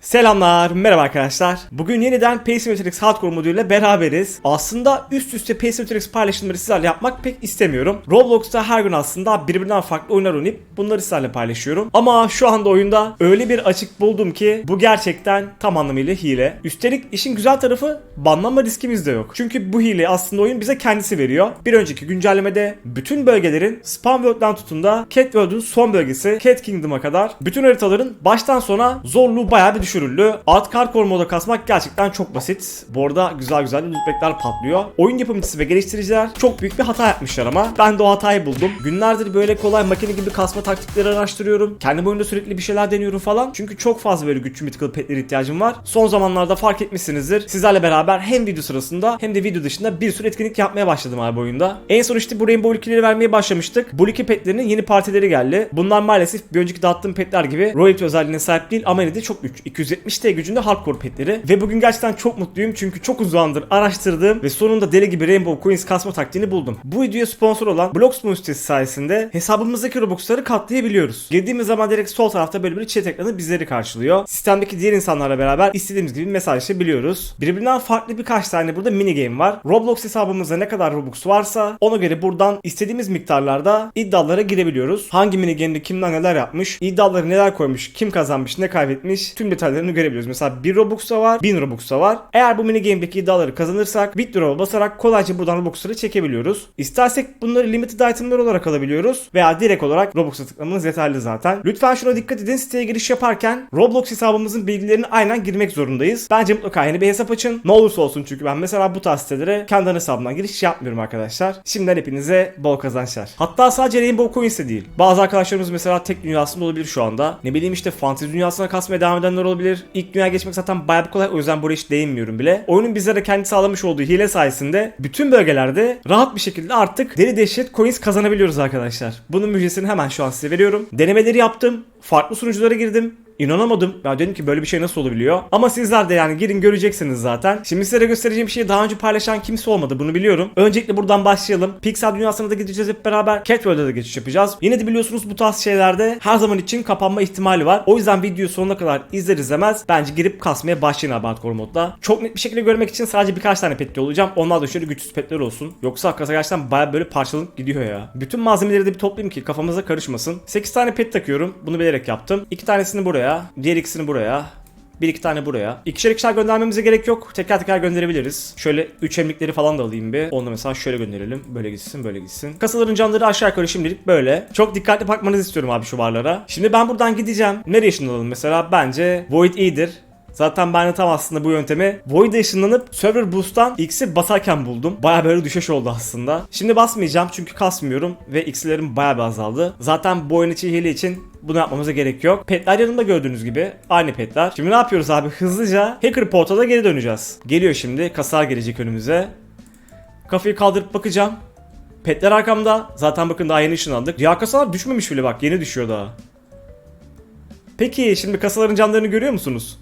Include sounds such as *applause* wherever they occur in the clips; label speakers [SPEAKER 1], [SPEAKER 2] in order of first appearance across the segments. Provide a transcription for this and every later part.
[SPEAKER 1] Selamlar, merhaba arkadaşlar. Bugün yeniden Pace Matrix Hardcore moduyla beraberiz. Aslında üst üste Pace Matrix paylaşımları sizlerle yapmak pek istemiyorum. Roblox'ta her gün aslında birbirinden farklı oyunlar oynayıp bunları sizlerle paylaşıyorum. Ama şu anda oyunda öyle bir açık buldum ki bu gerçekten tam anlamıyla hile. Üstelik işin güzel tarafı banlanma riskimiz de yok. Çünkü bu hile aslında oyun bize kendisi veriyor. Bir önceki güncellemede bütün bölgelerin Spam World'dan tutun da Cat World'un son bölgesi Cat Kingdom'a kadar bütün haritaların baştan sona zorluğu bayağı bir düşürüldü. Alt Hardcore moda kasmak gerçekten çok basit. Bu arada güzel güzel lootbackler patlıyor. Oyun yapımcısı ve geliştiriciler çok büyük bir hata yapmışlar ama ben de o hatayı buldum. Günlerdir böyle kolay makine gibi kasma taktikleri araştırıyorum. Kendi oyunda sürekli bir şeyler deniyorum falan. Çünkü çok fazla böyle güçlü mythical petlere ihtiyacım var. Son zamanlarda fark etmişsinizdir. Sizlerle beraber hem video sırasında hem de video dışında bir sürü etkinlik yapmaya başladım abi oyunda. En son işte bu Rainbow ülkeleri vermeye başlamıştık. Bu ülke petlerinin yeni partileri geldi. Bunlar maalesef bir önceki dağıttığım petler gibi royalty özelliğine sahip değil ama yine de çok güç. 270T gücünde hardcore petleri. Ve bugün gerçekten çok mutluyum çünkü çok uzun zamandır araştırdığım ve sonunda deli gibi Rainbow Coins kasma taktiğini buldum. Bu videoya sponsor olan Bloxmoon sitesi sayesinde hesabımızdaki Robux'ları katlayabiliyoruz. Girdiğimiz zaman direkt sol tarafta böyle bir chat ekranı bizleri karşılıyor. Sistemdeki diğer insanlarla beraber istediğimiz gibi mesajlaşabiliyoruz. Birbirinden farklı birkaç tane burada mini game var. Roblox hesabımızda ne kadar Robux varsa ona göre buradan istediğimiz miktarlarda iddialara girebiliyoruz. Hangi mini game'de kimden neler yapmış, iddiaları neler koymuş, kim kazanmış, ne kaybetmiş tüm detaylarını görebiliyoruz. Mesela 1 Robux da var, 1000 Robux da var. Eğer bu mini game'deki iddiaları kazanırsak Withdraw'a basarak kolayca buradan Robux'ları çekebiliyoruz. İstersek bunları limited itemler olarak alabiliyoruz veya direkt olarak Robux'a tıklamanız yeterli zaten. Lütfen şuna dikkat edin siteye giriş yaparken Roblox hesabımızın bilgilerini aynen girmek zorundayız. Bence mutlaka yeni bir hesap açın. Ne olursa olsun çünkü ben mesela bu tarz sitelere kendi hesabımdan giriş yapmıyorum arkadaşlar. Şimdiden hepinize bol kazançlar. Hatta sadece Rainbow Coins de değil. Bazı arkadaşlarımız mesela tek dünyasında olabilir şu anda. Ne bileyim işte fantezi dünyasına kasmaya devam edenler olabilir. İlk dünya geçmek zaten bayağı bir kolay o yüzden buraya hiç değinmiyorum bile. Oyunun bizlere kendi sağlamış olduğu hile sayesinde bütün bölgelerde rahat bir şekilde artık deli dehşet coins kazanabiliyoruz arkadaşlar. Bunun müjdesini hemen şu an size veriyorum. Denemeleri yaptım. Farklı sunuculara girdim. İnanamadım. Ya dedim ki böyle bir şey nasıl olabiliyor? Ama sizler de yani girin göreceksiniz zaten. Şimdi size göstereceğim bir şeyi daha önce paylaşan kimse olmadı bunu biliyorum. Öncelikle buradan başlayalım. Pixel dünyasına da gideceğiz hep beraber. Cat World'a da geçiş yapacağız. Yine de biliyorsunuz bu tarz şeylerde her zaman için kapanma ihtimali var. O yüzden videoyu sonuna kadar izler izlemez bence girip kasmaya başlayın abi hardcore modda. Çok net bir şekilde görmek için sadece birkaç tane petli olacağım. Onlar da şöyle güçsüz petler olsun. Yoksa kasa gerçekten baya böyle parçalanıp gidiyor ya. Bütün malzemeleri de bir toplayayım ki kafamıza karışmasın. 8 tane pet takıyorum. Bunu bilerek yaptım. 2 tanesini buraya. Diğer ikisini buraya. Bir iki tane buraya. İkişer ikişer göndermemize gerek yok. Teker teker gönderebiliriz. Şöyle üç emlikleri falan da alayım bir. Onu mesela şöyle gönderelim. Böyle gitsin böyle gitsin. Kasaların canları aşağı yukarı şimdilik böyle. Çok dikkatli bakmanızı istiyorum abi şu varlara. Şimdi ben buradan gideceğim. Nereye ışınlanalım mesela? Bence Void iyidir. Zaten ben de tam aslında bu yöntemi Void'e ışınlanıp Server Boost'tan X'i basarken buldum. Baya böyle düşeş oldu aslında. Şimdi basmayacağım çünkü kasmıyorum ve X'lerim baya bir azaldı. Zaten bu oyun içi hile için bunu yapmamıza gerek yok. Petler yanımda gördüğünüz gibi. Aynı petler. Şimdi ne yapıyoruz abi? Hızlıca Hacker Portal'a geri döneceğiz. Geliyor şimdi. Kasalar gelecek önümüze. Kafayı kaldırıp bakacağım. Petler arkamda. Zaten bakın daha yeni ışınlandık. Ya kasalar düşmemiş bile bak. Yeni düşüyor daha. Peki şimdi kasaların canlarını görüyor musunuz?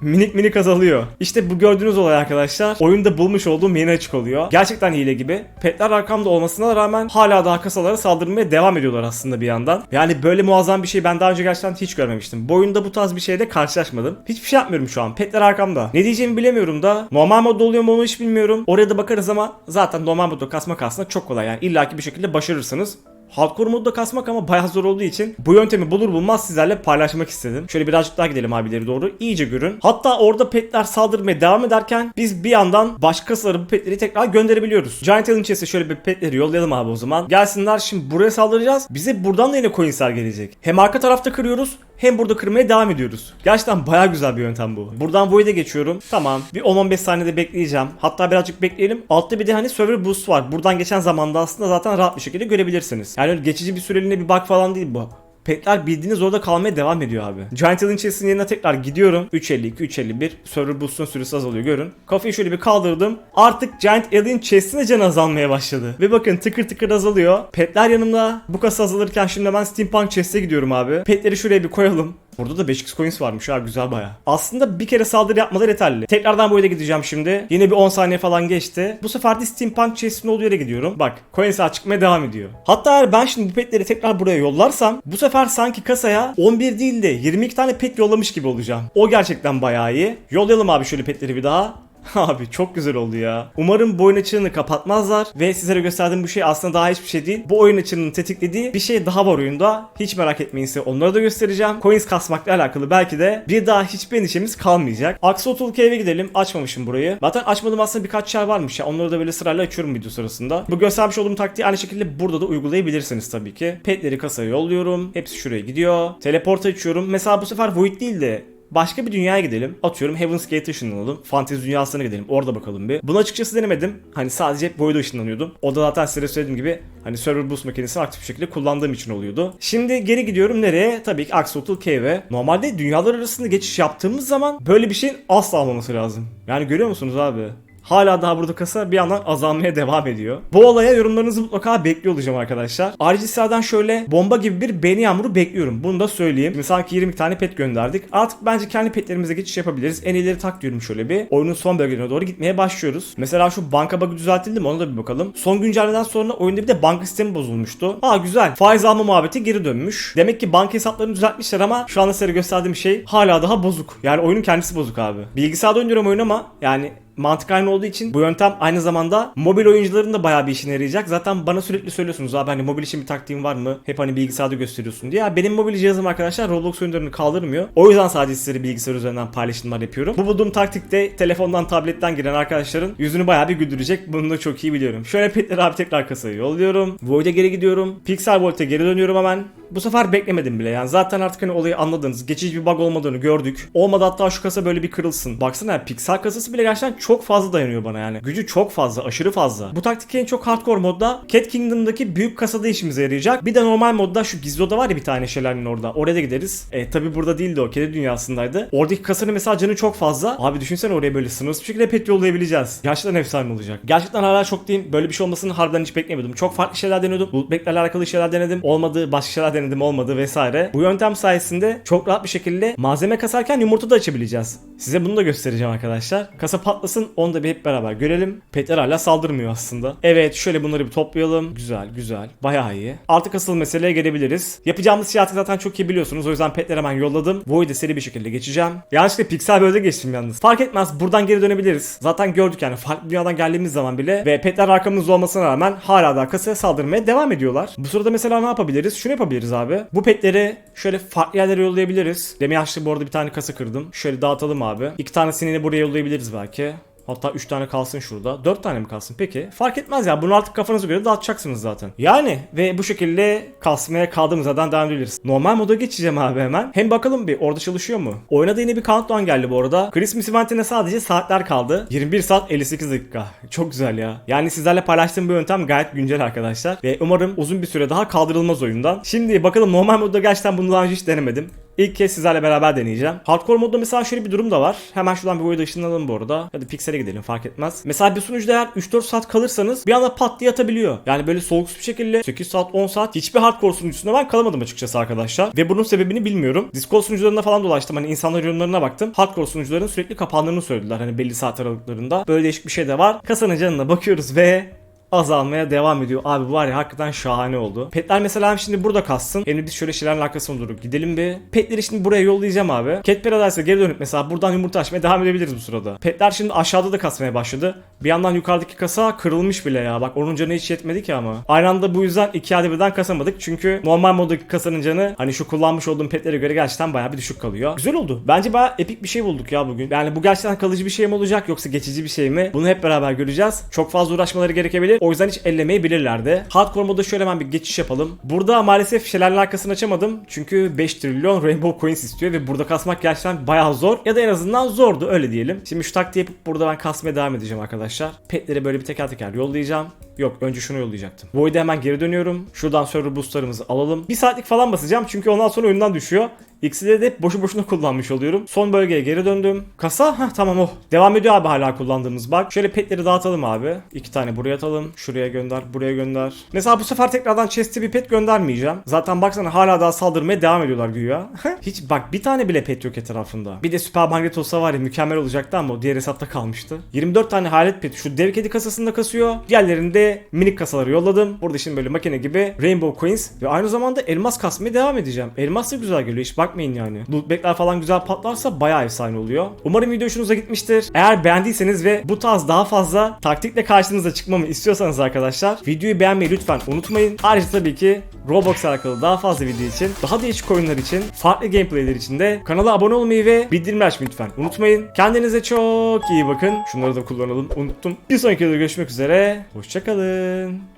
[SPEAKER 1] Minik minik azalıyor. İşte bu gördüğünüz olay arkadaşlar oyunda bulmuş olduğum yeni açık oluyor. Gerçekten hile gibi. Petler arkamda olmasına rağmen hala daha kasalara saldırmaya devam ediyorlar aslında bir yandan. Yani böyle muazzam bir şey ben daha önce gerçekten hiç görmemiştim. Bu oyunda bu tarz bir şeyde karşılaşmadım. Hiçbir şey yapmıyorum şu an. Petler arkamda. Ne diyeceğimi bilemiyorum da. Normal modda oluyor mu onu hiç bilmiyorum. Oraya da bakarız ama zaten normal modda kasmak aslında çok kolay. Yani illaki bir şekilde başarırsınız. Hardcore modda kasmak ama bayağı zor olduğu için bu yöntemi bulur bulmaz sizlerle paylaşmak istedim. Şöyle birazcık daha gidelim abileri doğru. İyice görün. Hatta orada petler saldırmaya devam ederken biz bir yandan başka kasalara bu petleri tekrar gönderebiliyoruz. Giant Alien Chest'e şöyle bir petleri yollayalım abi o zaman. Gelsinler şimdi buraya saldıracağız. Bize buradan da yine coinsler gelecek. Hem arka tarafta kırıyoruz hem burada kırmaya devam ediyoruz. Gerçekten bayağı güzel bir yöntem bu. Buradan Void'e geçiyorum. Tamam. Bir 10-15 saniyede bekleyeceğim. Hatta birazcık bekleyelim. Altta bir de hani server boost var. Buradan geçen zamanda aslında zaten rahat bir şekilde görebilirsiniz. Yani geçici bir süreliğine bir bug falan değil bu. Petler bildiğiniz orada kalmaya devam ediyor abi. Giant Alien Chest'in yerine tekrar gidiyorum. 352, 351. Server boost'un süresi azalıyor görün. Kafayı şöyle bir kaldırdım. Artık Giant Alien Chest'in de canı azalmaya başladı. Ve bakın tıkır tıkır azalıyor. Petler yanımda. Bu kasa azalırken şimdi ben Steampunk Chest'e gidiyorum abi. Petleri şuraya bir koyalım. Burada da 5x coins varmış ha güzel baya. Aslında bir kere saldırı yapmaları yeterli. Tekrardan bu yere gideceğim şimdi. Yine bir 10 saniye falan geçti. Bu sefer de steampunk chest'in olduğu yere gidiyorum. Bak coins çıkmaya devam ediyor. Hatta eğer ben şimdi bu petleri tekrar buraya yollarsam bu sefer sanki kasaya 11 değil de 22 tane pet yollamış gibi olacağım. O gerçekten bayağı iyi. Yollayalım abi şöyle petleri bir daha. *laughs* Abi çok güzel oldu ya. Umarım bu oyun açığını kapatmazlar ve sizlere gösterdiğim bu şey aslında daha hiçbir şey değil. Bu oyun açığının tetiklediği bir şey daha var oyunda. Hiç merak etmeyin size onları da göstereceğim. Coins kasmakla alakalı belki de bir daha hiçbir endişemiz kalmayacak. Axolotl Cave'e gidelim. Açmamışım burayı. Zaten açmadım aslında birkaç yer varmış ya. Onları da böyle sırayla açıyorum video sırasında. Bu göstermiş olduğum taktiği aynı şekilde burada da uygulayabilirsiniz tabii ki. Petleri kasaya yolluyorum. Hepsi şuraya gidiyor. Teleport açıyorum. Mesela bu sefer Void değil de Başka bir dünyaya gidelim. Atıyorum Heaven's Gate ışınlanalım. Fantezi dünyasına gidelim. Orada bakalım bir. Bunu açıkçası denemedim. Hani sadece Void'a ışınlanıyordum. O da zaten size söylediğim gibi hani server boost makinesini aktif bir şekilde kullandığım için oluyordu. Şimdi geri gidiyorum nereye? Tabii ki Axolotl Cave'e. Normalde dünyalar arasında geçiş yaptığımız zaman böyle bir şeyin asla olmaması lazım. Yani görüyor musunuz abi? Hala daha burada kasa bir yandan azalmaya devam ediyor. Bu olaya yorumlarınızı mutlaka bekliyor olacağım arkadaşlar. Ayrıca şöyle bomba gibi bir beğeni yağmuru bekliyorum. Bunu da söyleyeyim. Şimdi sanki 20 tane pet gönderdik. Artık bence kendi petlerimize geçiş yapabiliriz. En ileri tak diyorum şöyle bir. Oyunun son bölgelerine doğru gitmeye başlıyoruz. Mesela şu banka bug'ı düzeltildi mi ona da bir bakalım. Son güncellemeden sonra oyunda bir de banka sistemi bozulmuştu. Ha güzel. Faiz alma muhabbeti geri dönmüş. Demek ki banka hesaplarını düzeltmişler ama şu anda size gösterdiğim şey hala daha bozuk. Yani oyunun kendisi bozuk abi. Bilgisayarda oynuyorum oyun ama yani mantık aynı olduğu için bu yöntem aynı zamanda mobil oyuncuların da bayağı bir işine yarayacak. Zaten bana sürekli söylüyorsunuz abi hani mobil için bir taktiğin var mı? Hep hani bilgisayarda gösteriyorsun diye. Ya benim mobil cihazım arkadaşlar Roblox oyunlarını kaldırmıyor. O yüzden sadece sizlere bilgisayar üzerinden paylaşımlar yapıyorum. Bu bulduğum taktikte telefondan tabletten giren arkadaşların yüzünü bayağı bir güldürecek. Bunu da çok iyi biliyorum. Şöyle petleri abi tekrar kasaya yolluyorum. Void'e geri gidiyorum. Pixel Volt'e geri dönüyorum hemen. Bu sefer beklemedim bile yani. Zaten artık hani olayı anladınız. Geçici bir bug olmadığını gördük. Olmadı hatta şu kasa böyle bir kırılsın. Baksana ya, Pixel kasası bile gerçekten çok fazla dayanıyor bana yani. Gücü çok fazla, aşırı fazla. Bu taktik en çok hardcore modda Cat Kingdom'daki büyük kasada işimize yarayacak. Bir de normal modda şu gizli oda var ya bir tane şelalenin orada. Oraya da gideriz. E tabi burada değildi o. Kedi dünyasındaydı. Oradaki kasanın mesela canı çok fazla. Abi düşünsene oraya böyle sınırsız bir şekilde pet yollayabileceğiz. Gerçekten efsane olacak. Gerçekten hala çok diyeyim. Böyle bir şey olmasını harbiden hiç beklemiyordum. Çok farklı şeyler deniyordum. Lootback'lerle alakalı şeyler denedim. Olmadı. Başka şeyler denedim. Olmadı vesaire. Bu yöntem sayesinde çok rahat bir şekilde malzeme kasarken yumurta da açabileceğiz. Size bunu da göstereceğim arkadaşlar. Kasa patlasın. Onu da bir hep beraber görelim. Petler hala saldırmıyor aslında. Evet şöyle bunları bir toplayalım. Güzel güzel. Bayağı iyi. Artık asıl meseleye gelebiliriz. Yapacağımız artık zaten çok iyi biliyorsunuz. O yüzden petleri hemen yolladım. Void'e seri bir şekilde geçeceğim. Yanlışlıkla piksel bölge geçtim yalnız. Fark etmez. Buradan geri dönebiliriz. Zaten gördük yani farklı dünyadan geldiğimiz zaman bile ve petler arkamızda olmasına rağmen hala da kasaya saldırmaya devam ediyorlar. Bu sırada mesela ne yapabiliriz? Şunu yapabiliriz abi. Bu petleri şöyle farklı yerlere yollayabiliriz. Demin yaşlı bu arada bir tane kasa kırdım. Şöyle dağıtalım abi. İki tanesini de buraya yollayabiliriz belki. Hatta 3 tane kalsın şurada. 4 tane mi kalsın? Peki. Fark etmez ya. Bunu artık kafanıza göre dağıtacaksınız zaten. Yani ve bu şekilde kasmaya kaldığımız yerden devam edebiliriz. Normal moda geçeceğim abi hemen. Hem bakalım bir orada çalışıyor mu? Oyuna yine bir countdown geldi bu arada. Christmas eventine sadece saatler kaldı. 21 saat 58 dakika. Çok güzel ya. Yani sizlerle paylaştığım bu yöntem gayet güncel arkadaşlar. Ve umarım uzun bir süre daha kaldırılmaz oyundan. Şimdi bakalım normal modda gerçekten bunu daha önce hiç denemedim. İlk kez sizlerle beraber deneyeceğim. Hardcore modda mesela şöyle bir durum da var. Hemen şuradan bir oyunda ışınlanalım bu arada. Hadi Pixel'e gidelim fark etmez. Mesela bir sunucuda eğer 3-4 saat kalırsanız bir anda pat diye atabiliyor. Yani böyle soğuk bir şekilde 8 saat 10 saat hiçbir hardcore sunucusunda ben kalamadım açıkçası arkadaşlar. Ve bunun sebebini bilmiyorum. Discord sunucularında falan dolaştım. Hani insanlar yorumlarına baktım. Hardcore sunucuların sürekli kapandığını söylediler. Hani belli saat aralıklarında. Böyle değişik bir şey de var. Kasanın canına bakıyoruz ve azalmaya devam ediyor. Abi var ya hakikaten şahane oldu. Petler mesela şimdi burada kalsın. Hem biz şöyle şeylerin arkasına doğru gidelim bir. Petleri şimdi buraya yollayacağım abi. Cat Paradise'a geri dönüp mesela buradan yumurta açmaya devam edebiliriz bu sırada. Petler şimdi aşağıda da kasmaya başladı. Bir yandan yukarıdaki kasa kırılmış bile ya. Bak onun canı hiç yetmedi ki ama. Aynı anda bu yüzden iki adet birden kasamadık. Çünkü normal moddaki kasanın canı hani şu kullanmış olduğum petlere göre gerçekten bayağı bir düşük kalıyor. Güzel oldu. Bence bayağı epik bir şey bulduk ya bugün. Yani bu gerçekten kalıcı bir şey mi olacak yoksa geçici bir şey mi? Bunu hep beraber göreceğiz. Çok fazla uğraşmaları gerekebilir. O yüzden hiç ellemeyebilirlerdi. Hardcore moda şöyle hemen bir geçiş yapalım. Burada maalesef şelalenin arkasını açamadım. Çünkü 5 trilyon Rainbow Coins istiyor ve burada kasmak gerçekten bayağı zor. Ya da en azından zordu öyle diyelim. Şimdi şu taktiği yapıp burada ben kasmaya devam edeceğim arkadaşlar. Petleri böyle bir teker teker yollayacağım. Yok önce şunu yollayacaktım. Void'e hemen geri dönüyorum. Şuradan server boostlarımızı alalım. Bir saatlik falan basacağım çünkü ondan sonra oyundan düşüyor. X'de de hep boşu boşuna kullanmış oluyorum. Son bölgeye geri döndüm. Kasa? Heh tamam oh. Devam ediyor abi hala kullandığımız bak. Şöyle petleri dağıtalım abi. İki tane buraya atalım. Şuraya gönder, buraya gönder. Mesela bu sefer tekrardan chest'e bir pet göndermeyeceğim. Zaten baksana hala daha saldırmaya devam ediyorlar güya. *laughs* Hiç bak bir tane bile pet yok etrafında. Bir de süper magnet olsa var ya mükemmel olacaktı ama o diğer hesapta kalmıştı. 24 tane hayalet pet şu dev kedi kasasında kasıyor. Diğerlerini de minik kasaları yolladım. Burada şimdi böyle makine gibi Rainbow Coins ve aynı zamanda elmas kasmaya devam edeceğim. Elmas da güzel geliyor hiç bakmayın yani. Lootback'ler falan güzel patlarsa bayağı efsane oluyor. Umarım video hoşunuza gitmiştir. Eğer beğendiyseniz ve bu tarz daha fazla taktikle karşınıza çıkmamı istiyorsanız arkadaşlar videoyu beğenmeyi lütfen unutmayın. Ayrıca tabii ki Roblox alakalı daha fazla video için, daha değişik oyunlar için, farklı gameplayler için de kanala abone olmayı ve bildirimleri açmayı lütfen unutmayın. Kendinize çok iyi bakın. Şunları da kullanalım. Unuttum. Bir sonraki videoda görüşmek üzere. Hoşçakalın. kalın.